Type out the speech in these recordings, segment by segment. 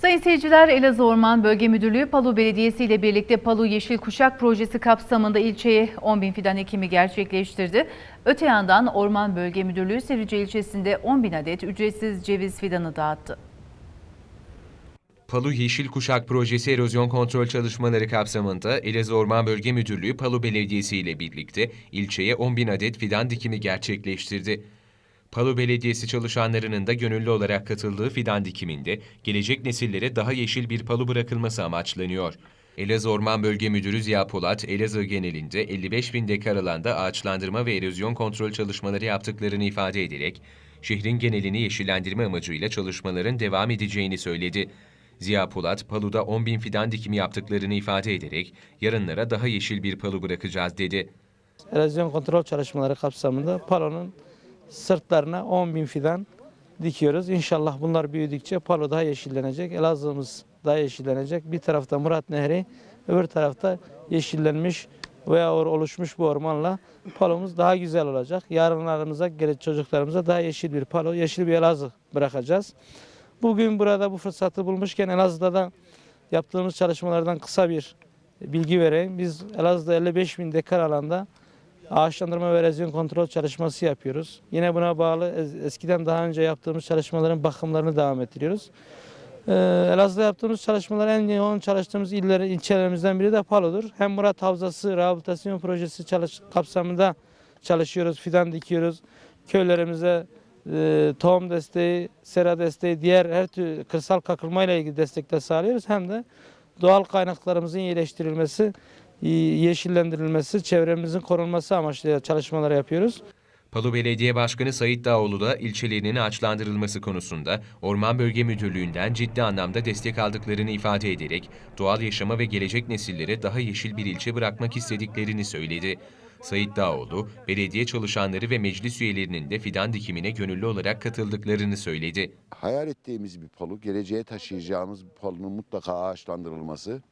Sayın seyirciler, Elazığ Orman Bölge Müdürlüğü Palu Belediyesi ile birlikte Palu Yeşil Kuşak Projesi kapsamında ilçeye 10 bin fidan ekimi gerçekleştirdi. Öte yandan Orman Bölge Müdürlüğü Sivrice ilçesinde 10 bin adet ücretsiz ceviz fidanı dağıttı. Palu Yeşil Kuşak Projesi erozyon kontrol çalışmaları kapsamında Elazığ Orman Bölge Müdürlüğü Palu Belediyesi ile birlikte ilçeye 10 bin adet fidan dikimi gerçekleştirdi. Palu Belediyesi çalışanlarının da gönüllü olarak katıldığı fidan dikiminde gelecek nesillere daha yeşil bir Palu bırakılması amaçlanıyor. Elazığ Orman Bölge Müdürü Ziya Polat, Elazığ genelinde 55 bin dekar alanda ağaçlandırma ve erozyon kontrol çalışmaları yaptıklarını ifade ederek, şehrin genelini yeşillendirme amacıyla çalışmaların devam edeceğini söyledi. Ziya Polat, Palu'da 10 bin fidan dikimi yaptıklarını ifade ederek, yarınlara daha yeşil bir Palu bırakacağız dedi. erozyon kontrol çalışmaları kapsamında Palo'nun sırtlarına 10 bin fidan dikiyoruz. İnşallah bunlar büyüdükçe Palo daha yeşillenecek, Elazığ'ımız daha yeşillenecek. Bir tarafta Murat Nehri, öbür tarafta yeşillenmiş veya oluşmuş bu ormanla Palo'muz daha güzel olacak. Yarınlarımıza, gelecek çocuklarımıza daha yeşil bir Palo, yeşil bir Elazığ bırakacağız. Bugün burada bu fırsatı bulmuşken Elazığ'da da yaptığımız çalışmalardan kısa bir bilgi vereyim. Biz Elazığ'da 55 bin dekar alanda ağaçlandırma ve erozyon kontrol çalışması yapıyoruz. Yine buna bağlı es- eskiden daha önce yaptığımız çalışmaların bakımlarını devam ettiriyoruz. Ee, Elazığ'da yaptığımız çalışmalar en yoğun çalıştığımız illeri, ilçelerimizden biri de Palu'dur. Hem Murat Havzası Rehabilitasyon Projesi çalış, kapsamında çalışıyoruz, fidan dikiyoruz. Köylerimize e, tohum desteği, sera desteği, diğer her türlü kırsal kakılmayla ilgili destek de sağlıyoruz. Hem de doğal kaynaklarımızın iyileştirilmesi, yeşillendirilmesi, çevremizin korunması amaçlı çalışmalar yapıyoruz. Palu Belediye Başkanı Sayit Dağoğlu da ilçelerinin ağaçlandırılması konusunda Orman Bölge Müdürlüğü'nden ciddi anlamda destek aldıklarını ifade ederek doğal yaşama ve gelecek nesillere daha yeşil bir ilçe bırakmak istediklerini söyledi. Sayit Dağoğlu, belediye çalışanları ve meclis üyelerinin de fidan dikimine gönüllü olarak katıldıklarını söyledi. hayal ettiğimiz bir polu, geleceğe taşıyacağımız bir polunun mutlaka ağaçlandırılması,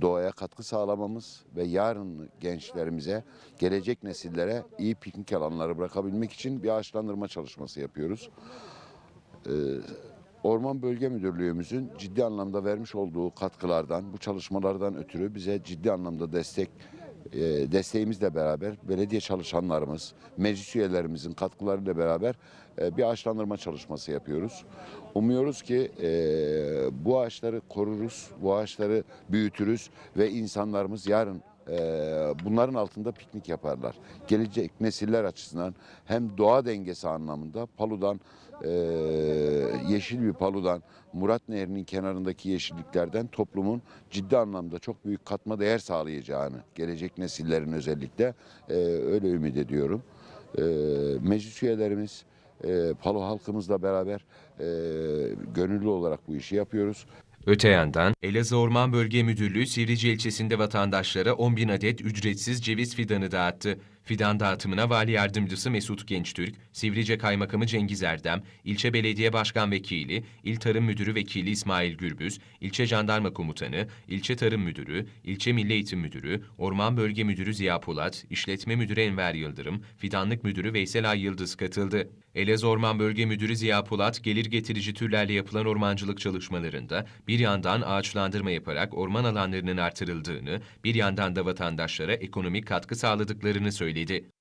doğaya katkı sağlamamız ve yarın gençlerimize, gelecek nesillere iyi piknik alanları bırakabilmek için bir ağaçlandırma çalışması yapıyoruz. Ee, Orman Bölge Müdürlüğümüzün ciddi anlamda vermiş olduğu katkılardan, bu çalışmalardan ötürü bize ciddi anlamda destek desteğimizle beraber belediye çalışanlarımız, meclis üyelerimizin katkılarıyla beraber e, bir ağaçlandırma çalışması yapıyoruz. Umuyoruz ki e, bu ağaçları koruruz, bu ağaçları büyütürüz ve insanlarımız yarın e, bunların altında piknik yaparlar. Gelecek nesiller açısından hem doğa dengesi anlamında Palu'dan e, yeşil bir Palu'dan Murat Nehri'nin kenarındaki yeşilliklerden toplumun ciddi anlamda çok büyük katma değer sağlayacağını gelecek nesillerin özellikle e, öyle ümit ediyorum. E, meclis üyelerimiz e, Palu halkımızla beraber gönüllü olarak bu işi yapıyoruz. Öte yandan Elazığ Orman Bölge Müdürlüğü Sivrice ilçesinde vatandaşlara 10 bin adet ücretsiz ceviz fidanı dağıttı. Fidan dağıtımına Vali Yardımcısı Mesut Gençtürk, Sivrice Kaymakamı Cengiz Erdem, İlçe Belediye Başkan Vekili, İl Tarım Müdürü Vekili İsmail Gürbüz, İlçe Jandarma Komutanı, İlçe Tarım Müdürü, İlçe Milli Eğitim Müdürü, Orman Bölge Müdürü Ziya Polat, İşletme Müdürü Enver Yıldırım, Fidanlık Müdürü Veysel Ay Yıldız katıldı. Elazığ Orman Bölge Müdürü Ziya Polat, gelir getirici türlerle yapılan ormancılık çalışmalarında bir yandan ağaçlandırma yaparak orman alanlarının artırıldığını, bir yandan da vatandaşlara ekonomik katkı sağladıklarını söyledi. 离职。